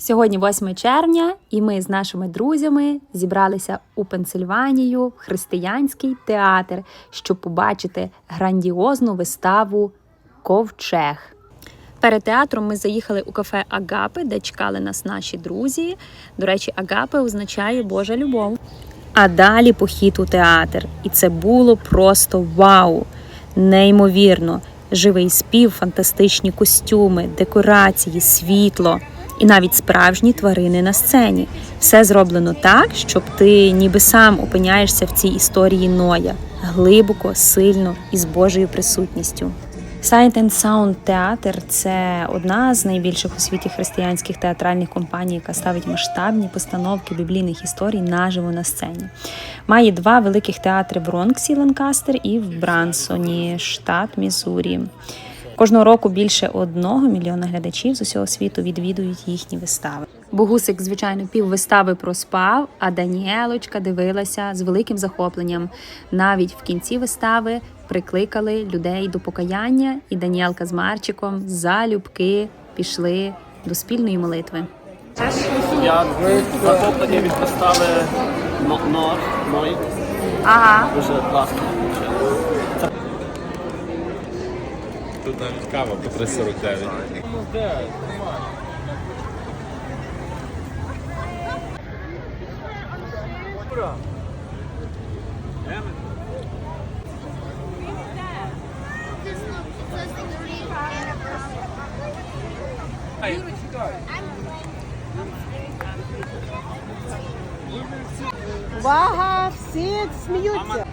Сьогодні 8 червня, і ми з нашими друзями зібралися у Пенсильванію в християнський театр, щоб побачити грандіозну виставу Ковчег. Перед театром ми заїхали у кафе Агапи, де чекали нас наші друзі. До речі, Агапи означає Божа любов. А далі похід у театр. І це було просто вау! Неймовірно. Живий спів, фантастичні костюми, декорації, світло і навіть справжні тварини на сцені. Все зроблено так, щоб ти ніби сам опиняєшся в цій історії Ноя глибоко, сильно і з Божою присутністю. Sight and Sound Театр це одна з найбільших у світі християнських театральних компаній, яка ставить масштабні постановки біблійних історій наживо на сцені. Має два великих театри в Ронксі, Ланкастер і в Брансоні, штат Міссурі. Кожного року більше одного мільйона глядачів з усього світу відвідують їхні вистави. Богусик, звичайно, пів вистави проспав, а Даніелочка дивилася з великим захопленням. Навіть в кінці вистави прикликали людей до покаяння, і Даніелка з Марчиком залюбки пішли до спільної молитви. Я захоплення від вистави Но- Нор, Ной. Ага. Дуже класно. Тут навіть кава по 3,49. Увага! Всі сміються.